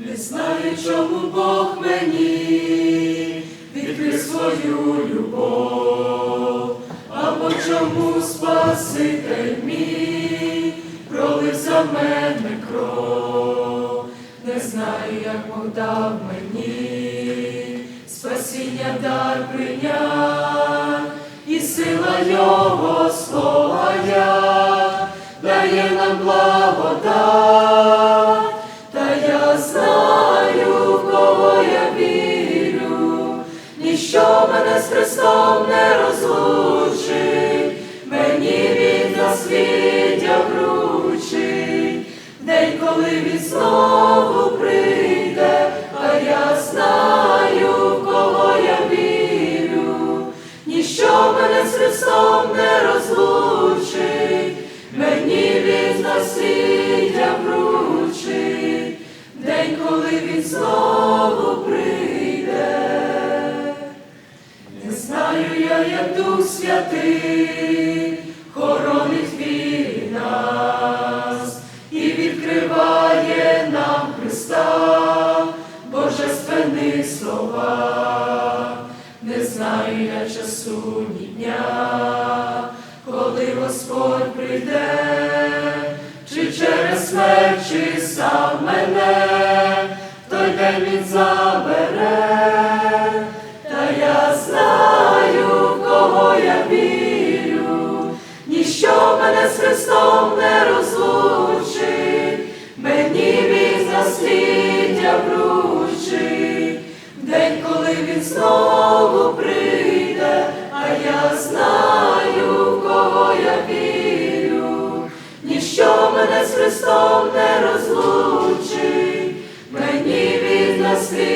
Не знаю, чому Бог мені відкрив свою любов, або чому Спаситель мій пролив за мене кров. Не знаю, як Бог дав мені спасіння дар прийняв, і сила Його слова я дає нам благодать. Ніщо мене з Христом не розлучить, мені він на свіття вручить, день, коли він знову прийде, а я знаю, кого я вірю, ніщо мене з Христом не розлучить, мені він на свіття вручить, день, коли він знову знаю Дух Святий хоронить вірі нас і відкриває нам Христа, божественні слова. Не знаю я часу ні дня, коли Господь прийде, чи через смерть, чи сам мене, той день він забере. Насліддя вручить, день, коли він знову прийде, а я знаю, кого я вірю, ніщо мене з Христом не розлучить, мені насліддя вручить.